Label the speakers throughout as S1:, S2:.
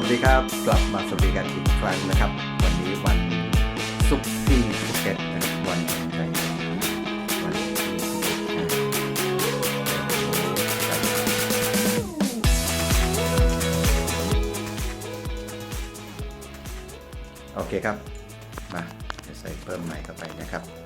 S1: วัสดีครับ กลับมาสวัสดีกันอีกครั้งนะครับ วันนี้วันศุกร์ที่11นะวันอะไรวันที่11โอเคครับ มาใส่เพิ่มใหม่เข้าไปนะครับ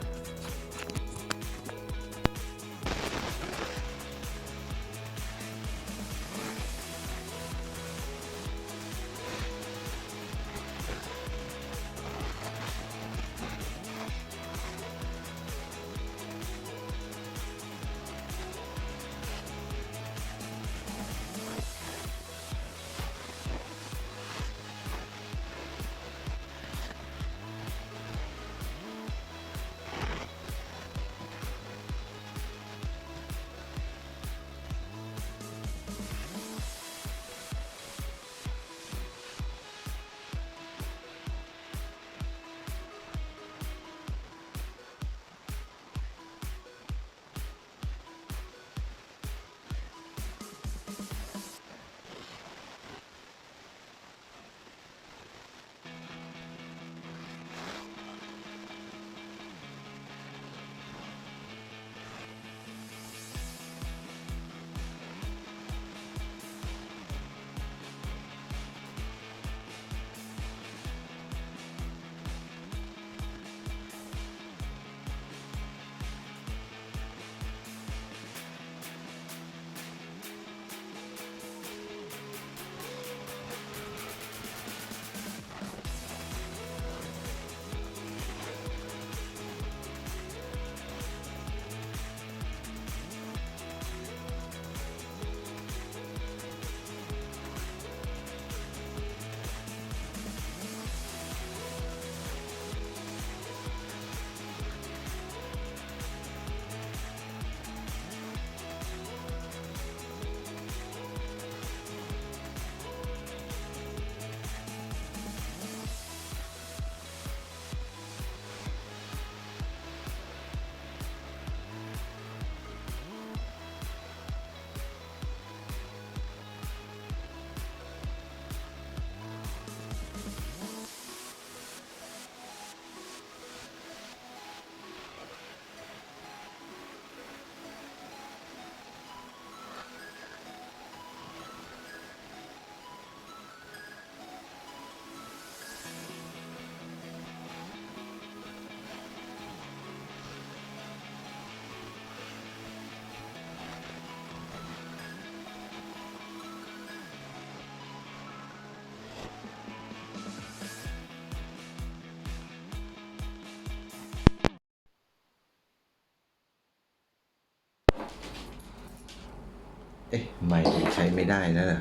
S1: ไม่ใช้ไม่ได้นะน่ะ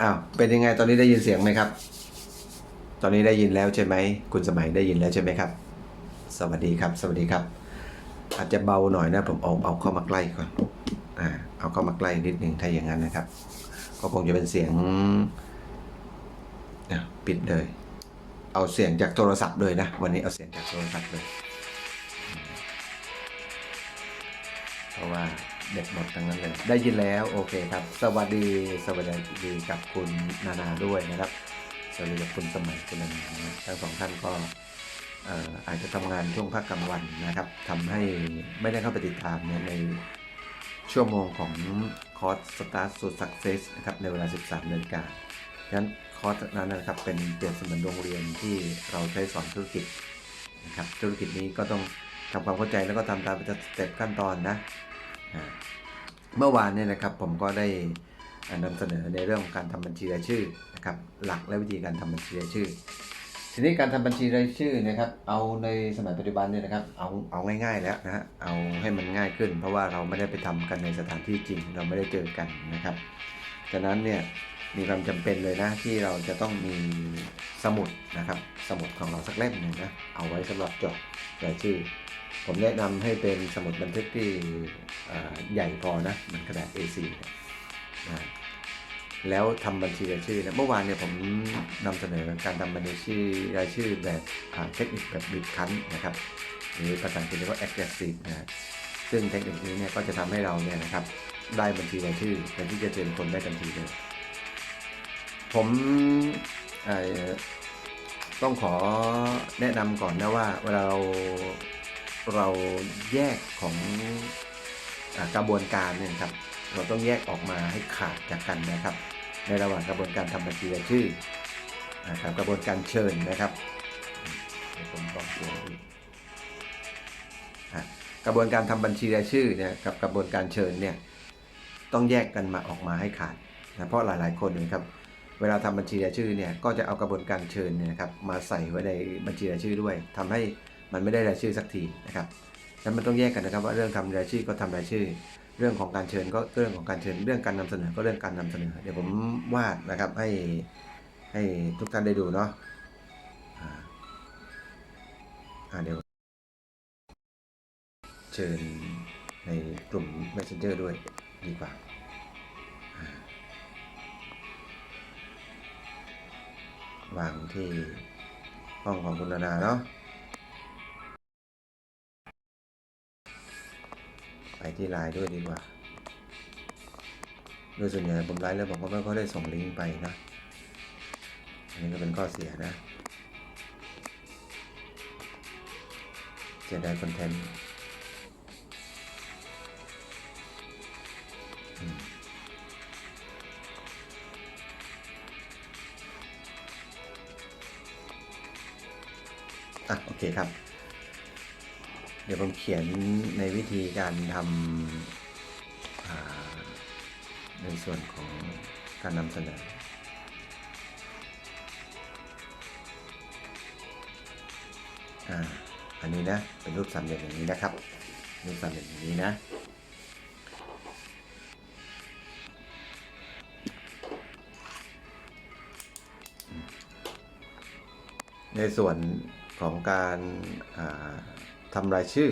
S1: อ้าวเป็นยังไงตอนนี้ได้ยินเสียงไหมครับ ตอนนี้ได้ยินแล้วใช่ไหมคุณสมัยได้ยินแล้วใช่ไหมครับ สวัสดีครับ สวัสดีครับ อาจจะเบาหน่อยนะ ผมเอาเอาเข้ามาใกล้ก่อนอ่าเอาเข้ามาใกล้นิดหนึ่งถ้าอย่างนั้นนะครับ ก็คงจะเป็นเสียงอะปิดเลย เอาเสียงจากโทรศัพท์เลยนะ วันนี้เอาเสียงจากโทรศัพท์เลย เพราะว่า เด็กหมดทั้งนั้นเลย ได้ยินแล้วโอเคครับ สวัสดีสวัสดีกับคุณนานาด้วยนะครับ สวัสดีกับคุณสมัยคุณนานานะทั้งสองท่านก็ออาจจะทำงานช่วงภาคกลางวันนะครับทำให้ไม่ได้เข้าไปติดตามในชั่วโมงของคอร์ส Start to Success นะครับในเวลา 13นาฬิกาฉะนั้นคอร์สนั้นนะครับเป็นเปรียบเสมือนโรงเรียนที่เราใช้สอนธุรกิจนะครับธุรกิจนี้ก็ต้องทำความเข้าใจแล้วก็ทำตามเป็นสเต็ปขั้นตอนนะ เมื่อวานเนี่ยนะครับผมก็ได้อ่านำเสนอในเรื่องของการทำบัญชีรายชื่อนะครับหลักและวิธีการทำบัญชีรายชื่อ ทีนี้การทำบัญชีรายชื่อนะครับเอาในสมัยปัจจุบันเนี่ยนะครับเอาเอาง่ายๆแล้วนะฮะเอาให้มันง่ายขึ้น เพราะว่าเราไม่ได้ไปทำกันในสถานที่จริง เราไม่ได้เจอกันนะครับฉะนั้นเนี่ยมีความจำเป็นเลยนะที่เราจะต้องมีสมุดนะครับ สมุดของเราสักเล่มหนึ่งนะเอาไว้สำหรับจดรายชื่อ ผมแนะนำให้เป็นสมุดบันทึกที่ใหญ่พอนะเหมันกระดาษ A4 เนี่ยนะแล้วทำบัญชีรายชื่อนะเมื่อวานเนี่ยผมนำเสนอการทำบัญชีรายชื่อแบบเทคนิคแบบบีบคั้นนะครับหรือภาษาอังกฤษเรียกว่า aggressive นะซึ่งเทคนิคนี้เนี่ยก็จะทำให้เราเนี่ยนะครับได้บัญชีรายชื่อแทนที่จะเจอคนได้ทันทีเลยผมต้องขอแนะนำก่อนนะว่าเวลาเรา เราแยกของอกระบวนการเนี่ยครับ เราต้องแยกออกมาให้ขาดจากกันนะครับ ในระหว่างกระบวนการทำบัญชีรายชื่ออ่ากับกระบวนการเชิญนะครับผมต้องตัวอีกกระบวนการทำบัญชีรายชื่อเนี่ยกับกระบวนการเชิญเนี่ยต้องแยกกันมาออกมาให้ขาดนะเพราะหลายๆคนนยครับเวลาทำบัญชีรายชื่อเนี่ยก็จะเอากระบวนการเชิญเนี่ยครับมาใส่ไว้ในบัญชีรายชื่อด้วยทำให้ มันไม่ได้รายชื่อสักทีนะครับแล้วมันต้องแยกกันนะครับว่าเรื่องทำรายชื่อก็ทำรายชื่อ เรื่องของการเชิญก็เรื่องของการเชิญ เรื่องการนำเสนอก็เรื่องการนำเสนอ เดี๋ยวผมวาดนะครับให้ให้ทุกท่านได้ดูเนาะอ่าเดี๋ยวเชิญในกลุ่ม Messenger ด้วยดีกว่าวางที่ห้องของคุณนาเนาะ ไปที่ไลน์ด้วยดีกว่า โดยส่วนใหญ่ผมไลน์แล้วผมก็ไม่ค่อยได้ส่งลิงก์ไปนะ อันนี้ก็เป็นข้อเสียนะเสียดายคอนเทนต์อะโอเคครับ ดี๋ยวผมเขียนในวิธีการทำในส่วนของการนำเสนออันนี้นะ เป็นรูปสามเหลี่ยมอย่างนี้นะครับ รูปสามเหลี่ยมอย่างนี้นะ ในส่วนของการา ทำรายชื่อ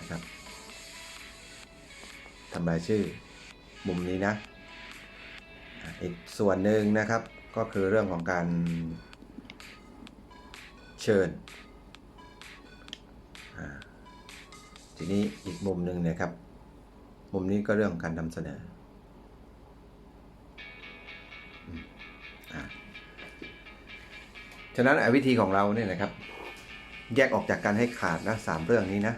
S1: นะครับทำรายชื่อมุมนี้นะ อีกส่วนหนึ่งนะครับก็คือเรื่องของการเชิญ ทีนี้อีกมุมหนึ่งนะครับ มุมนี้ก็เรื่องของการนำเสนออืมอ่าฉะนั้นไอ้วิธีของเราเนี่ยนะครับ แยกออกจากกันให้ขาดนะสามเรื่องนี้นะ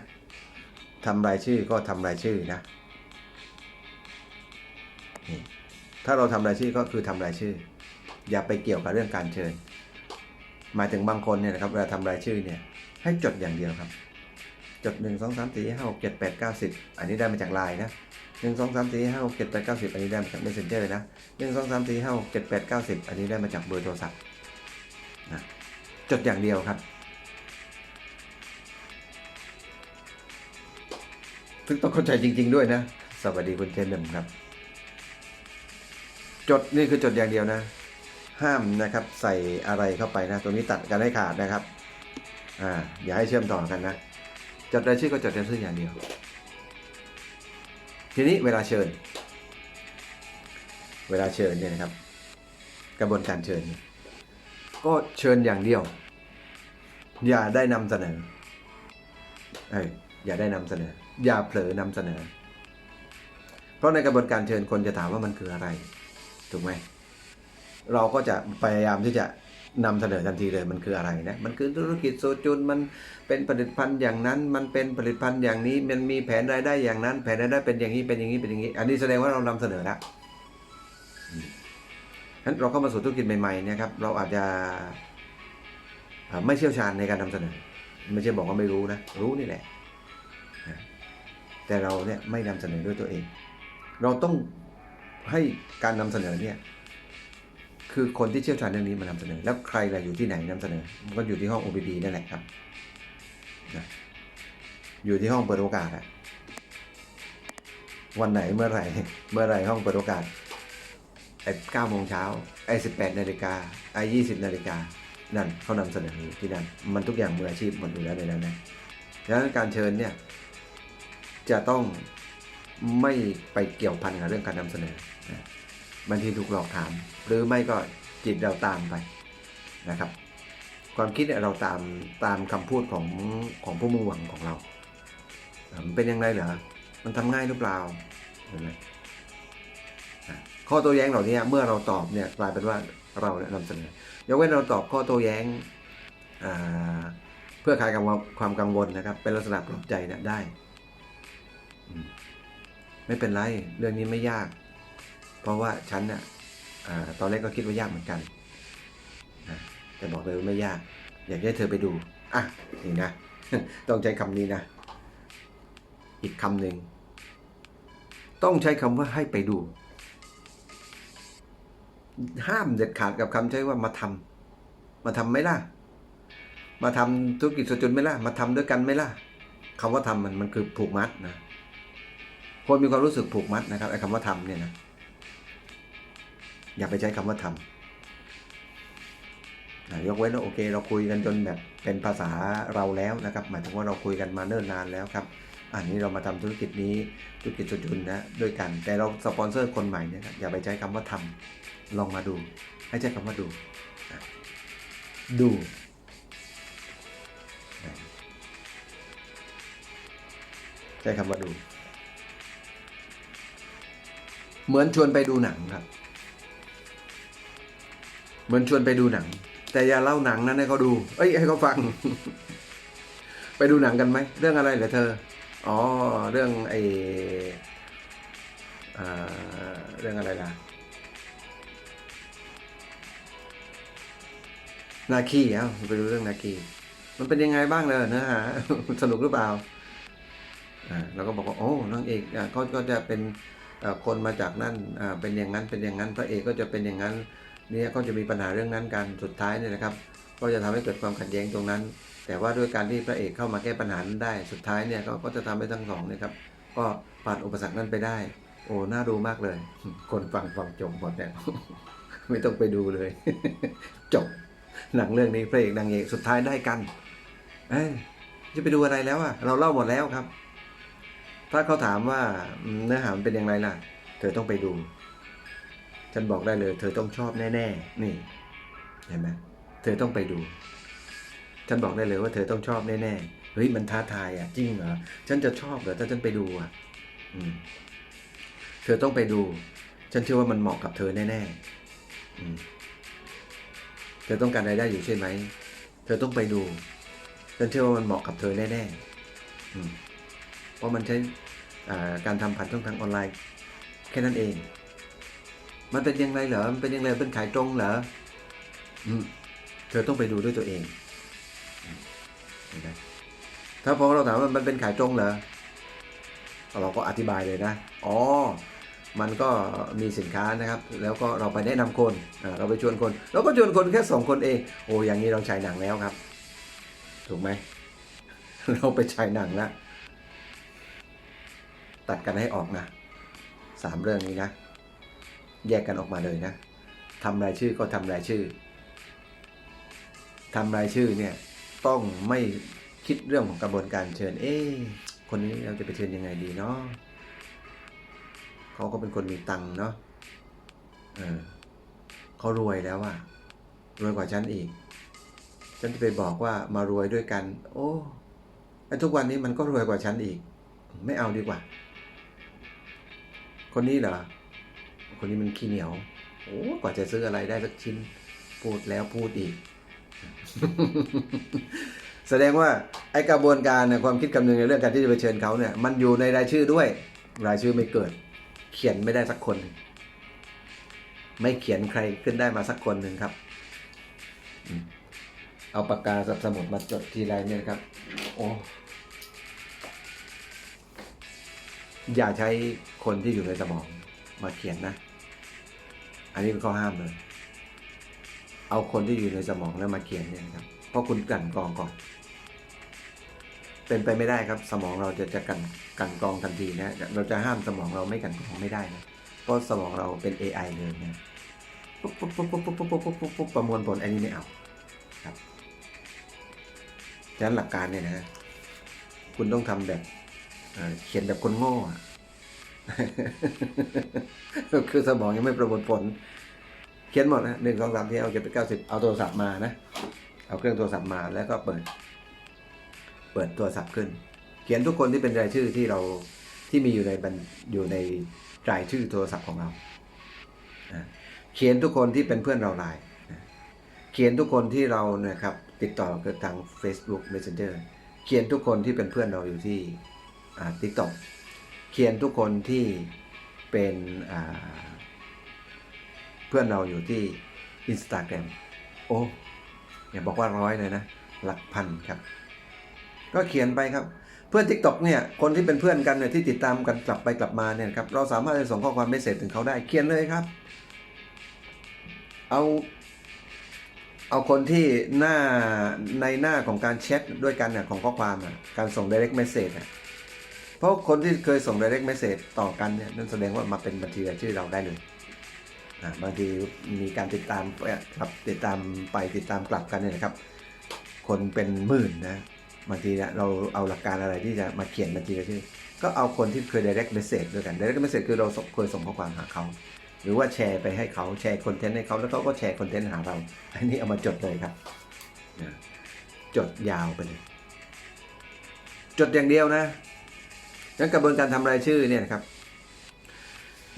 S1: ทำรายชื่อก็ทำรายชื่อนะนี่ถ้าเราทำรายชื่อก็คือทำรายชื่อ อย่าไปเกี่ยวกับเรื่องการเชิญ หมายถึงบางคนเนี่ยนะครับเวลาทำรายชื่อเนี่ยให้จดอย่างเดียวครับ จด 1 2 3 4 5 6 7 8 9 10 อันนี้ได้มาจากไลน์นะ 1 2 3 4 5 6 7 8 9 10 อันนี้ได้มาจาก messenger นะ 1 2 3 4 5 6 7 8 9 10 อันนี้ได้มาจากเบอร์โทรศัพท์นะจดอย่างเดียวครับ ซึ่งต้องเข้าใจจริง ๆ ด้วยนะ สวัสดีคุณเจนหนึ่งครับ จดนี่คือจดอย่างเดียวนะ ห้ามนะครับใส่อะไรเข้าไปนะตรงนี้ตัดกันให้ขาดนะครับ อ่า อย่าให้เชื่อมต่อกันนะ จดรายชื่อก็จดรายชื่ออย่างเดียว ทีนี้เวลาเชิญ เวลาเชิญเนี่ยนะครับ กระบวนการเชิญ ก็เชิญอย่างเดียว อย่าได้นำเสนอเอ้ยอย่าได้นำเสนอ อย่าเผลอนำเสนอ เพราะในกระบวนการเชิญคนจะถามว่ามันคืออะไร ถูกไหม เราก็จะพยายามที่จะนำเสนอทันทีเลยมันคืออะไรนะ มันคือธุรกิจโซจูน มันเป็นผลิตภัณฑ์อย่างนั้น มันเป็นผลิตภัณฑ์อย่างนี้ มันมีแผนรายได้อย่างนั้น แผนรายได้เป็นอย่างนี้ เป็นอย่างนี้ เป็นอย่างนี้ อันนี้แสดงว่าเรานำเสนอแล้วงั้นเราเข้ามาสู่ธุรกิจใหม่ๆนี่ยครับ เราอาจจะไม่เชี่ยวชาญในการนำเสนอ ไม่ใช่บอกว่าไม่รู้นะ รู้นี่แหละ แต่เราเนี่ยไม่นำเสนอด้วยตัวเอง เราต้องให้การนำเสนอเนี่ยคือคนที่เชี่ยวชาญเรื่องนี้มานำเสนอ แล้วใครล่ะอยู่ที่ไหนนำเสนอ มันก็อยู่ที่ห้อง OPD นั่นแหละครับนะอยู่ที่ห้องเปิดโอกาสอะวันไหนเมื่อไหร่เมื่อไหร่ห้องเปิดโอกาสไอ้เก้าโมงเช้าไอ้สิบแปดนาฬิกาไอ้ยี่สิบนาฬิกานั่นเขานำเสนออยู่ที่นั่นมันทุกอย่างมืออาชีพหมดอยู่แล้วในนั้นนะดังนั้นการเชิญเนี่ย จะต้องไม่ไปเกี่ยวพันกับเรื่องการนำเสนอนะบางทีถูกหลอกถาม หรือไม่ก็จิตเราตามไปนะครับ ความคิดเนี่ยเราตามตามคำพูดของของผู้มุ่งหวังของเรา มันเป็นยังไงเหรอ มันทำง่ายหรือเปล่าเห็นไหมข้อโตัวแย้งเหล่านี้เมื่อเราตอบเนี่ยกลายเป็นว่าเราเนี่ยนำเสนอยกเว้นเราตอบข้อโต้แย้งเพื่อคลายความความกังวลนะครับ เป็นลักษณะปลอบใจเนี่ยได้ ไม่เป็นไรเรื่องนี้ไม่ยาก เพราะว่าฉันเนี่ยตอนแรกก็คิดว่ายากเหมือนกันนะแต่บอกเลยว่าไม่ยาก อยากให้เธอไปดูอะนี่นะ ต้องใช้คำนี้นะ อีกคำหนึ่งต้องใช้คำว่าให้ไปดู ห้ามเด็ดขาดกับคำใช้ว่ามาทำมาทำไหมล่ะ มาทำธุรกิจสจนไหมล่ะ มาทำด้วยกันไหมล่ะคำว่าทำมันมันคือผูกมัดนะ คนมีความรู้สึกผูกมัดนะครับไอ้คำว่าทำเนี่ยนะอย่าไปใช้คำว่าทำอะยกเว้นว่าโอเค เราคุยกันจนแบบเป็นภาษาเราแล้วนะครับ หมายถึงว่าเราคุยกันมาเนิ่นนานแล้วครับ อันนี้เรามาทำธุรกิจนี้ธุรกิจสจุนนะด้วยกัน แต่เราสปอนเซอร์คนใหม่เนี่ยครับอย่าไปใช้คำว่าทำลองมาดู ให้ใช้คำว่าดู ดูใช้คำว่าดู เหมือนชวนไปดูหนังครับ เหมือนชวนไปดูหนัง แต่อย่าเล่าหนังนั้นให้เขาดู เอ้ยให้เขาฟัง ไปดูหนังกันไหม เรื่องอะไรเหรอเธอ อ๋อ เรื่องไออ่าเรื่องอะไรล่ะ นาคีเอ้าไปดูเรื่องนาคี มันเป็นยังไงบ้างเลยเนื้อหาสนุกหรือเปล่า อ่าเราก็บอกว่า โอ้นางเอกอะเขาก็จะเป็น คนมาจากนั่นเป็นอย่างนั้นเป็นอย่างนั้นพระเอกก็จะเป็นอย่างนั้นเนี่ยก็จะมีปัญหาเรื่องนั้นกันสุดท้ายเนี่ยนะครับ ก็จะทำให้เกิดความขัดแย้งตรงนั้น แต่ว่าด้วยการที่พระเอกเข้ามาแก้ปัญหานั้นได้สุดท้ายเนี่ยก็ก็จะทำให้ทั้งสองเนะครับ ก็ผ่านอุปสรรคนั้นไปได้ โอ้น่าดูมากเลย คนฟังฟังจบหมดเนี่ยไม่ต้องไปดูเลย จบหนังเรื่องนี้พระเอกนางเอกสุดท้ายได้กัน เอ้ยจะไปดูอะไรแล้วอะเราเล่าหมดแล้วครับ ถ้าเขาถามว่าเนื้อหามันเป็นอย่างไรล่ะ เธอต้องไปดู ฉันบอกได้เลย เธอต้องชอบแน่ๆ นี่ เห็นไหมเธอต้องไปดู ฉันบอกได้เลยว่าเธอต้องชอบแน่ๆ เฮ้ยมันท้าทายอะ จริงเหรอ ฉันจะชอบเหรอถ้าฉันไปดูอะ อืม เธอต้องไปดู ฉันเชื่อว่ามันเหมาะกับเธอแน่ๆ อืม เธอต้องการรายได้อยู่ใช่ไหม เธอต้องไปดู ฉันเชื่อว่ามันเหมาะกับเธอแน่ๆ อืม เพราะมันใช้การทำผ่านช่องทางออนไลน์แค่นั้นเอง มันเป็นยังไงเหรอ มันเป็นยังไงเป็นขายตรงเหรออเธอต้องไปดูด้วยตัวเองนไหมถ้าพอเราถามว่ามันเป็นขายตรงเหรอ เราก็อธิบายเลยนะ อ๋อ มันก็มีสินค้านะครับ แล้วก็เราไปแนะนำคน เราไปชวนคน เราก็ชวนคนแค่สองคนเอง โอ้อย่างนี้เราฉายหนังแล้วครับ ถูกไหม เราไปฉายหนังแล้ว ตัดกันให้ออกนะสามเรื่องนี้นะ แยกกันออกมาเลยนะทำรายชื่อก็ทำรายชื่อทำรายชื่อเนี่ยต้องไม่คิดเรื่องของกระบวนการเชิญ เอ๊คนนี้เราจะไปเชิญยังไงดีเนาะเขาก็เป็นคนมีตังค์เนาะเออเขารวยแล้วอะรวยกว่าฉันอีก ฉันจะไปบอกว่ามารวยด้วยกัน โอ้ไอ้ทุกวันนี้มันก็รวยกว่าฉันอีก ไม่เอาดีกว่า คนนี้เหรอ คนนี้มันขี้เหนียว โอ้กว่าจะซื้ออะไรได้สักชิ้น พูดแล้วพูดอีก แสดงว่าไอกระบวนการเนี่ยความคิดคำนึงในเรื่องการที่จะไปเชิญเขาเนี่ย มันอยู่ในรายชื่อด้วย รายชื่อไม่เกิด เขียนไม่ได้สักคนหนึ่งไม่เขียนใครขึ้นได้มาสักคนหนึ่งครับ เอาปากกาสับสมุดมาจดทีไรเนี่ยครับ โอ้ อย่าใช้คนที่อยู่ในสมองมาเขียนนะ อันนี้เป็นข้อห้ามเลย เอาคนที่อยู่ในสมองแล้วมาเขียนเนี่ยครับ เพราะคุณกั่นกองก่อน เป็นไปไม่ได้ครับ สมองเราจะจะกันกันกองทันทีนะ เราจะห้ามสมองเราไม่กันกองไม่ได้นะ เพราะสมองเราเป็น AI เลยนะปุ๊บปุ๊บปุ๊บปุ๊บปุ๊บปุ๊บปุ๊บปุ๊บปุ๊บประมวลผลอันนี้ไม่เอาครับ ฉะนั้นหลักการเนี่ยนะ คุณต้องทำแบบ เขียนแบบคนโง่อคือสมองยังไม่ประมวลผล เขียนหมดนะหนึ่งสองสามที่เอาเจ็ดแปเก้าสิบเอาโทรศัพท์มานะ เอาเครื่องโทรศัพท์มาแล้วก็เปิด เปิดโทรศัพท์ขึ้น เขียนทุกคนที่เป็นรายชื่อที่เราที่มีอยู่ในบัญอยู่ในรายชื่อโทรศัพท์ของเรา เขียนทุกคนที่เป็นเพื่อนเราไลน์เขียนทุกคนที่เรานะครับ ติดต่อกับทาง Facebook Messenger เขียนทุกคนที่เป็นเพื่อนเราอยู่ที่ อ่า TikTok เขียนทุกคนที่เป็นเพื่อนเราอยู่ที่ Instagram โอ้อย่าบอกว่าร้อยเลยนะ หลักพันครับ ก็เขียนไปครับ เพื่อน TikTok เนี่ยคนที่เป็นเพื่อนกันเนี่ยที่ติดตามกันกลับไปกลับมาเนี่ยครับเราสามารถจะส่งข้อความเมสเซจถึงเขาได้เขียนเลยครับ เอาเอาคนที่หน้าในหน้าของการแชทด้วยกันเนี่ยของข้อความอะการส่ง direct message อะ เพราะคนที่เคยส่ง direct message ต่อกันเนี่ยนั่นแสดงว่ามาเป็นบัญชีรายชื่อเราได้เลยบางทีมีการติดตามครับติดตามไปติดตามกลับกันเนี่ยนะครับ คนเป็นหมื่นนะบางทีเนี่ยเราเอาหลักการอะไรที่จะมาเขียนบัญชีรายชื่อก็เอาคนที่เคย direct message ด้วยกัน direct message คือเราเคยส่งข้อความหาเขาหรือว่าแชร์ไปให้เขาแชร์คอนเทนต์ให้เขาแล้วเขาก็แชร์คอนเทนต์หาเรา อันนี้เอามาจดเลยครับจดยาวไปเลย จดอย่างเดียวนะ งั้นกระบวนการทำรายชื่อเนี่ยนะครับ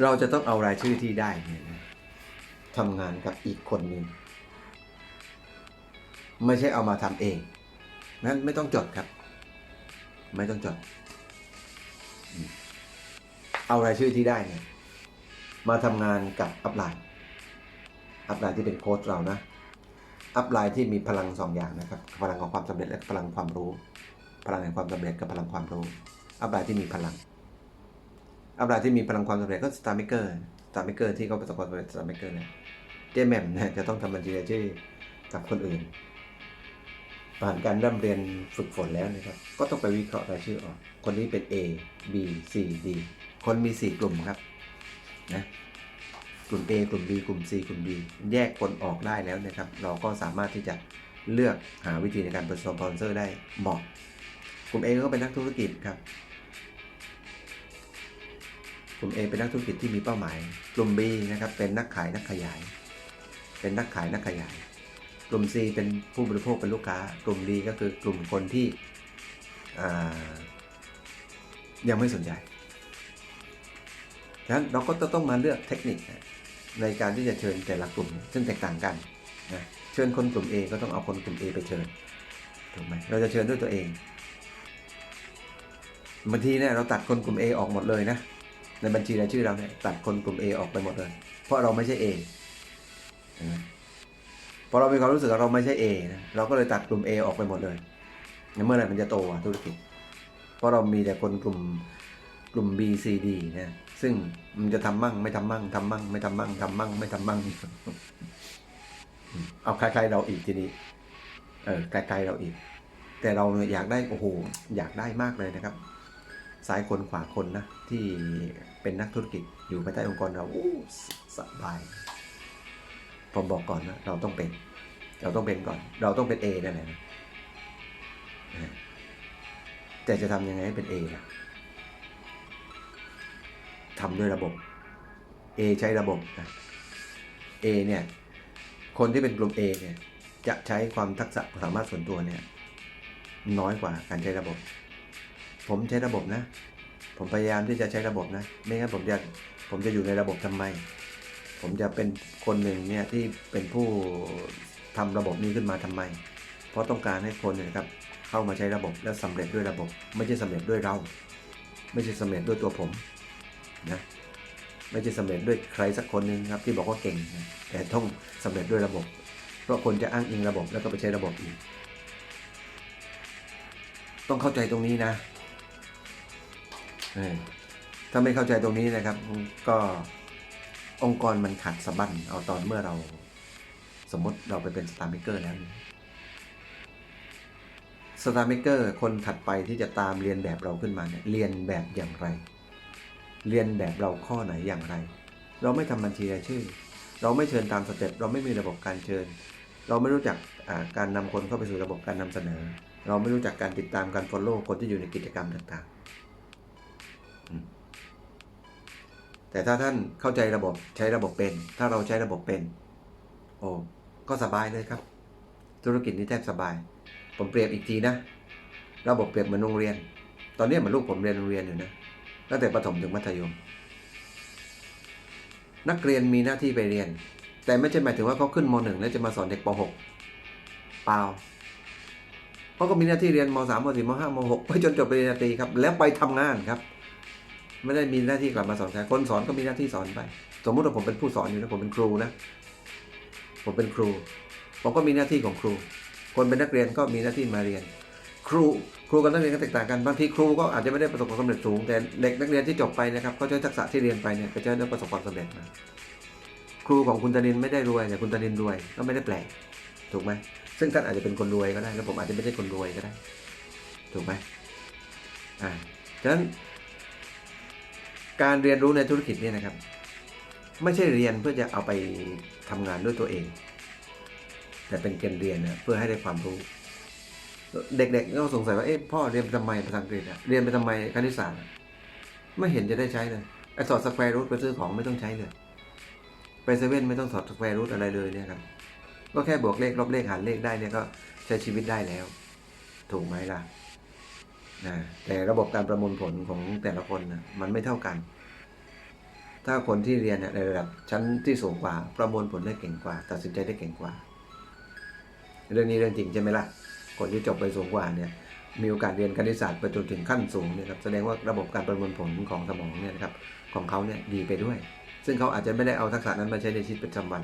S1: เราจะต้องเอารายชื่อที่ได้เนี่ยนะทำงานกับอีกคนหนึ่งไม่ใช่เอามาทำเอง นั้นไม่ต้องจดครับ ไม่ต้องจด เอารายชื่อที่ได้เนี่ยมาทำงานกับอัพไลน์อัพไลน์ที่เป็นโค้ชเรานะอัพไลน์ที่มีพลังสองอย่างนะครับ พลังของความสำเร็จและพลังความรู้ พลังแห่งความสำเร็จกับพลังความรู้ อัพไลน์ที่มีพลัง อัพไลน์ที่มีพลังความสำเร็จก็สตาร์มิเกอร์สตาร์มิเกอร์ที่เขาประสบความสำเร็จสตาร์มิเกอร์เนี่ยเจแหม่มเนี่ยจะต้องทำบัญชีรายชื่อกับคนอื่น ผ่านการร่ำเรียนฝึกฝนแล้วนะครับ ก็ต้องไปวิเคราะห์รายชื่อออก คนนี้เป็น A B C D คนมี 4 กลุ่มครับนะกลุ่ม A กลุ่ม B กลุ่ม C กลุ่ม D แยกคนออกได้แล้วนะครับ เราก็สามารถที่จะเลือกหาวิธีในการเป็นสปอนเซอร์ได้เหมาะ กลุ่ม A ก็เป็นนักธุรกิจครับ ลุ่ม A เป็นนักธุรกิจที่มีเป้าหมาย กลุ่ม B นะครับเป็นนักขายนักขยาย เป็นนักขายนักขยาย กลุ่ม C เป็นผู้บริโภคเป็นลูกค้า กลุ่ม D ก็คือกลุ่มคนที่ยังไม่สนใจฉะนั้นเราก็จะต้องมาเลือกเทคนิคในการที่จะเชิญแต่ละกลุ่ม ซึ่งแตกต่างกันนะเชิญคนกลุ่ม A ก็ต้องเอาคนกลุ่ม A ไปเชิญถูกไหมเราจะเชิญด้วยตัวเองบางทีเนี่ยเราตัดคนกลุ่ม A ออกหมดเลยนะ ในบัญชีรายชื่อเราเนี่ยตัดคนกลุ่ม A ออกไปหมดเลย เพราะเราไม่ใช่ A เห็นไหมพอเรามีความรู้สึกว่าเราไม่ใช่ A นะเราก็เลยตัดกลุ่ม A ออกไปหมดเลยเมื่อไหร่มันจะโตธุรกิจ เพราะเรามีแต่คนกลุ่มกลุ่ม B C D นะซึ่งมันจะทำมั่งไม่ทำมั่งทำมั่งไม่ทำมั่งทำมั่งไม่ทำมั่งเอาคล้ายๆเราอีกทีนี้ เออคล้ายๆเราอีก แต่เราอยากได้โอ้โหอยากได้มากเลยนะครับซ้ายคนขวาคนนะที่ เป็นนักธุรกิจอยู่ภายใต้องค์กรเราอู้สบาย ผมบอกก่อนนะเราต้องเป็น เราต้องเป็นก่อน เราต้องเป็น A นั่นแหละนะแต่จะทำยังไงให้เป็น A ล่ะทำด้วยระบบ A ใช้ระบบนะ A เนี่ย คนที่เป็นกลุ่ม A เนี่ย จะใช้ความทักษะความสามารถส่วนตัวเนี่ย น้อยกว่าการใช้ระบบ ผมใช้ระบบนะ ผมพยายามที่จะใช้ระบบนะ ไม่งั้นผมจะผมจะอยู่ในระบบทำไม ผมจะเป็นคนหนึ่งเนี่ยที่เป็นผู้ทำระบบนี้ขึ้นมาทำไม เพราะต้องการให้คนนะครับเข้ามาใช้ระบบและสำเร็จด้วยระบบ ไม่ใช่สำเร็จด้วยเรา ไม่ใช่สำเร็จด้วยตัวผมนะไม่ใช่สำเร็จด้วยใครสักคนหนึ่งครับที่บอกว่าเก่ง แต่ต้องสำเร็จด้วยระบบ เพราะคนจะอ้างอิงระบบแล้วก็ไปใช้ระบบอีก ต้องเข้าใจตรงนี้นะ ถ้าไม่เข้าใจตรงนี้นะครับ ก็องค์กรมันขาดสะบั้นเอาตอนเมื่อเราสมมติเราไปเป็นสตาร์เมเกอร์แล้วสตาร์เมเกอร์คนถัดไปที่จะตามเรียนแบบเราขึ้นมาเนี่ยเรียนแบบอย่างไร เรียนแบบเราข้อไหนอย่างไร เราไม่ทำบัญชีรายชื่อ เราไม่เชิญตามสเต็ปเราไม่มีระบบการเชิญ เราไม่รู้จักการนำคนเข้าไปสู่ระบบการนำเสนอ เราไม่รู้จักการติดตามการ follow คนที่อยู่ในกิจกรรมต่าง แต่ถ้าท่านเข้าใจระบบใช้ระบบเป็น ถ้าเราใช้ระบบเป็น โอ้ก็สบายเลยครับ ธุรกิจนี้แทบสบาย ผมเปรียบอีกทีนะ ระบบเปรียบเหมือนโรงเรียน ตอนนี้เหมือนลูกผมเรียนโรงเรียนอยู่นะตั้งแต่ประถมถึงมัธยม นักเรียนมีหน้าที่ไปเรียน แต่ไม่ใช่หมายถึงว่าเขาขึ้นมหนึ่งแล้วจะมาสอนเด็กปหกเปล่าเขาก็มีหน้าที่เรียนมสามมสี่มห้ามหกไปจนจบปริญญาตรีครับ แล้วไปทำงานครับ ไม่ได้มีหน้าที่กลับมาสอนใครคนสอนก็มีหน้าที่สอนไป สมมุติว่าผมเป็นผู้สอนอยู่นะผมเป็นครูนะ ผมเป็นครู ผมก็มีหน้าที่ของครู คนเป็นนักเรียนก็มีหน้าที่มาเรียน ครูครูกับนักเรียนก็แตกต่างกันบางทีครูก็อาจจะไม่ได้ประสบความสำเร็จสูงแต่เด็กนักเรียนที่จบไปนะครับก็ใช้ทักษะที่เรียนไปเนี่ยก็จะได้ประสบความสำเร็จมาครูของคุณตานินไม่ได้รวยแต่คุณตานินรวยก็ไม่ได้แปลกถูกไหมซึ่งท่านอาจจะเป็นคนรวยก็ได้แล้วผมอาจจะไม่ใช่คนรวยก็ได้ ถูกไหมอ่าฉะนั้น การเรียนรู้ในธุรกิจเนี่ยนะครับ ไม่ใช่เรียนเพื่อจะเอาไปทำงานด้วยตัวเอง แต่เป็นการเรียนนะเพื่อให้ได้ความรู้ เด็กๆก็สงสัยว่าเอ๊ะพ่อเรียนไปทำไมภาษาอังกฤษอะเรียนไปทำไมคณิตศาสตร์ไม่เห็นจะได้ใช้เลยไอ้สอดสแควร์รูทไปซื้อของไม่ต้องใช้เลยไปเซเว่นไม่ต้องสอดสแควร์รูทอะไรเลยเนี่ยครับก็แค่บวกเลขลบเลขหารเลขได้เนี่ยก็ใช้ชีวิตได้แล้ว ถูกไหมล่ะ นะแต่ระบบการประมวลผลของแต่ละคนนะมันไม่เท่ากัน ถ้าคนที่เรียนในระดับชั้นที่สูงกว่า ประมวลผลได้เก่งกว่า ตัดสินใจได้เก่งกว่า เรื่องนี้เรื่องจริงใช่ไหมล่ะ คนที่จบไปสูงกว่าเนี่ยมีโอกาสเรียนคณิตศาสตร์ไปจนถึงขั้นสูงเนี่ยครับแสดงว่าระบบการประมวลผลของสมองเนี่ยนะครับของเขาเนี่ยดีไปด้วย ซึ่งเขาอาจจะไม่ได้เอาทักษะนั้นมาใช้ในชีวิตประจำวัน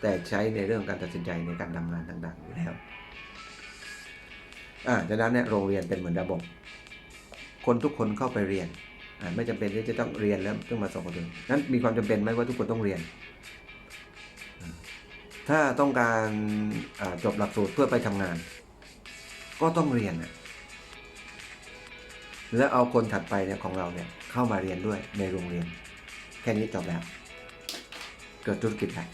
S1: แต่ใช้ในเรื่องการตัดสินใจในการทำงานต่างๆอยู่แล้ว อ่าดังนั้นเนี่ยโรงเรียนเป็นเหมือนระบบ คนทุกคนเข้าไปเรียนอ่าไม่จำเป็นที่จะต้องเรียนแล้วต้องมาสอบคนอื่นนั้นมีความจำเป็นไหมว่าทุกคนต้องเรียน ถ้าต้องการจบหลักสูตรเพื่อไปทำงาน ก็ต้องเรียนนะแล้วเอาคนถัดไปเนี่ยของเราเนี่ยเข้ามาเรียนด้วยในโรงเรียน แค่นี้จบแล้ว เกิดธุรกิจแล้ว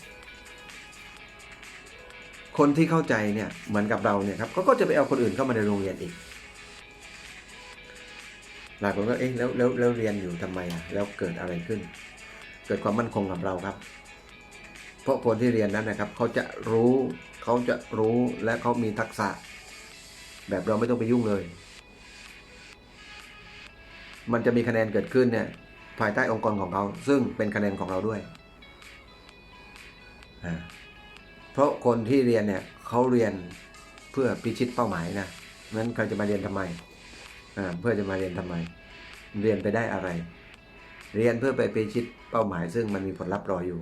S1: คนที่เข้าใจเนี่ยเหมือนกับเราเนี่ยครับเขาก็จะไปเอาคนอื่นเข้ามาในโรงเรียนอีก หลายคนก็เอ๊ะแล้วแล้วแล้วเรียนอยู่ทำไมอะแล้วเกิดอะไรขึ้น เกิดความมั่นคงกับเราครับ เพราะคนที่เรียนนั้นนะครับเขาจะรู้เขาจะรู้และเขามีทักษะ แบบเราไม่ต้องไปยุ่งเลย มันจะมีคะแนนเกิดขึ้นเนี่ยภายใต้องค์กรของเขา ซึ่งเป็นคะแนนของเราด้วยอ่า เพราะคนที่เรียนเนี่ยเขาเรียนเพื่อพิชิตเป้าหมายนะนั้นใครจะมาเรียนทำไมอ่าเพื่อจะมาเรียนทำไม เรียนไปได้อะไร เรียนเพื่อไปพิชิตเป้าหมาย ซึ่งมันมีผลลัพธ์รออยู่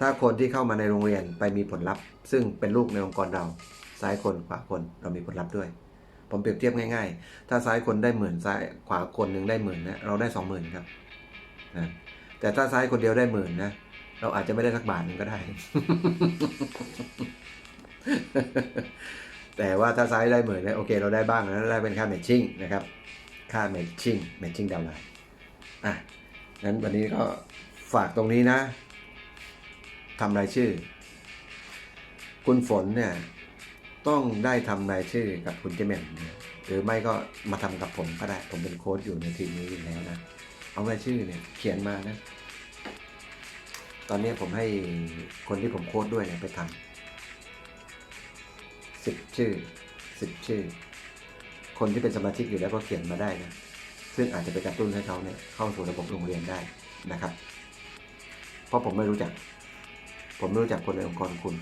S1: ถ้าคนที่เข้ามาในโรงเรียนไปมีผลลัพธ์ ซึ่งเป็นลูกในองค์กรเราซ้ายคนขวาคนเรามีผลลัพธ์ด้วย ผมเปรียบเทียบง่าย ๆ ถ้าซ้ายคนได้หมื่นซ้ายขวาคนหนึ่งได้หมื่นนะเราได้สองหมื่นครับนะแต่ถ้าซ้ายคนเดียวได้หมื่นนะ เราอาจจะไม่ได้สักบาทหนึ่งก็ได้ แต่ว่าถ้าซ้ายได้หมื่นนะโอเค เราได้บ้างนะได้เป็นค่าแมทชิ่งนะครับ ค่าแมทชิ่งแมทชิ่งดาวไลน์อะงั้นวันนี้ก็ฝากตรงนี้นะทำรายชื่อ คุณฝนเนี่ย ต้องได้ทำรายชื่อกับคุณเจเมนเนี่ยหรือไม่ก็มาทำกับผมก็ได้ ผมเป็นโค้ชอยู่ในทีมนี้อยู่แล้วนะ เอารายชื่อเนี่ยเขียนมานะ ตอนนี้ผมให้คนที่ผมโค้ชด้วยเนี่ยไปทำสิบชื่อสิบชื่อ คนที่เป็นสมาชิกอยู่แล้วก็เขียนมาได้นะซึ่งอาจจะไปกระตุ้นให้เขาเนี่ยเข้าสู่ระบบโรงเรียนได้นะครับ เพราะผมไม่รู้จัก ผมไม่รู้จักคนในองค์กรคุณ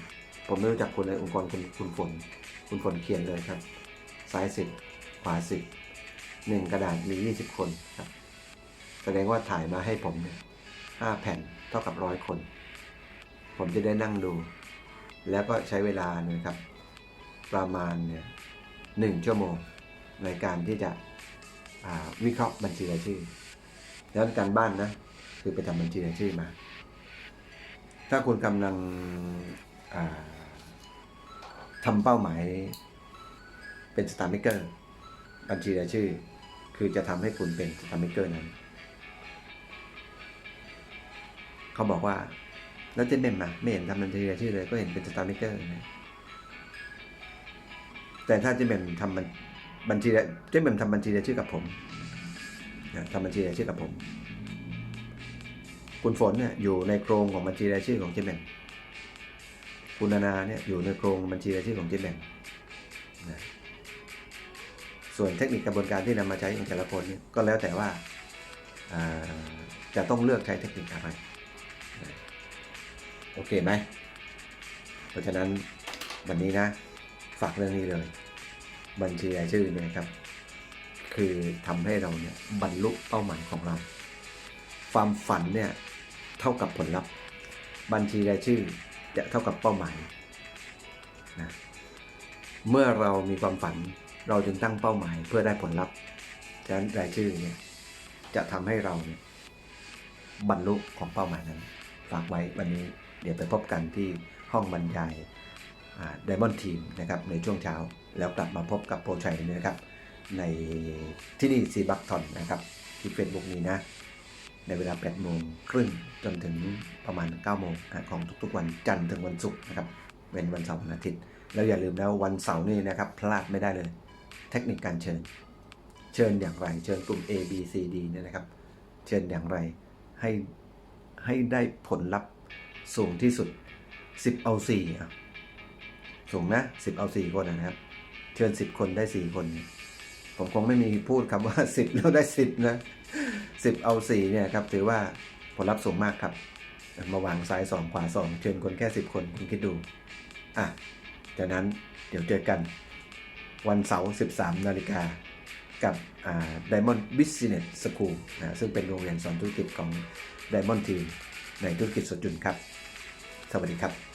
S1: ผมไม่รู้จักคนในองค์กรคุณคุณฝน คุณฝนเขียนเลยครับ ซ้ายสิบขวาสิบหนึ่งกระดาษมียี่สิบคนครับ แสดงว่าถ่ายมาให้ผมเนี่ยห้าแผ่น เท่ากับร้อยคน ผมจะได้นั่งดู แล้วก็ใช้เวลาเนี่ยครับ ประมาณเนี่ยหนึ่งชั่วโมงในการที่จะวิเคราะห์บัญชีรายชื่อ แล้วการบ้านนะ คือไปทำบัญชีรายชื่อมา ถ้าคุณกำลังอ่าทำเป้าหมายเป็นสตาร์มิเกอร์บัญชีรายชื่อ คือจะทำให้คุณเป็นสตาร์มิเกอร์นั้น เขาบอกว่า แล้วเจนเบมมาไม่เห็นทำบัญชีรายชื่อเลย ก็เห็นเป็นสตาร์มิเกอร์แต่ถ้าเจนเบมทำบัญชีเจนเบมทำบัญชีรายชื่อกับผมทำบัญชีรายชื่อกับผม คุณฝนเนี่ยอยู่ในโครงของบัญชีรายชื่อของเจนเบมคุณนานาเนี่ยอยู่ในโครงบัญชีรายชื่อของเจนเบมนะส่วนเทคนิคกระบวนการที่นำมาใช้ของแต่ละคนเนี่ยก็แล้วแต่ว่าจะต้องเลือกใช้เทคนิคอะไร โอเคไหม เพราะฉะนั้นวันนี้นะฝากเรื่องนี้เลย บัญชีรายชื่อเนี่ยครับ คือทำให้เราเนี่ยบรรลุเป้าหมายของเรา ความฝันเนี่ยเท่ากับผลลัพธ์ บัญชีรายชื่อจะเท่ากับเป้าหมายนะเมื่อเรามีความฝันเราจึงตั้งเป้าหมายเพื่อได้ผลลัพธ์ฉะนั้นรายชื่อเนี่ยจะทำให้เราเนี่ยบรรลุของเป้าหมายนั้น ฝากไว้วันนี้ เดี๋ยวไปพบกันที่ห้องบรรยายไดมอนด์ทีมนะครับในช่วงเช้า แล้วกลับมาพบกับโปรชัยนะครับ ในที่นี่ซีบักทอนนะครับ ที่เฟซบุ๊กนี้นะ ในเวลา 8 โมงครึ่งจนถึงประมาณ 9 โมงของทุกๆวันจันทร์ถึงวันศุกร์นะครับเว้นวันเสาร์วันอาทิตย์ แล้วอย่าลืมนะวันเสาร์นี่นะครับ พลาดไม่ได้เลย เทคนิคการเชิญ เชิญอย่างไร เชิญกลุ่ม A B C D เนี่ยนะครับ เชิญอย่างไรให้ให้ได้ผลลัพธ์ สูงที่สุด 10 เอา4อะสูงนะ 10 เอา 4 คนนะครับ เชิญ 10 คนได้ 4 คน ผมคงไม่มีพูดคำว่า 10 แล้วได้ 10 นะ 10 เอา 4 เนี่ยครับ ถือว่าผลลัพธ์สูงมากครับ มาวางซ้าย 2 ขวา 2 เชิญคนแค่ 10 คนคุณคิดดู อะ จากนั้นเดี๋ยวเจอกัน วันเสาร์ 13 นาฬิกากับ Diamond Business School นะซึ่งเป็นโรงเรียนสอนธุรกิจของ Diamond Team ในธุรกิจสดจุนครับ สวัสดีครับ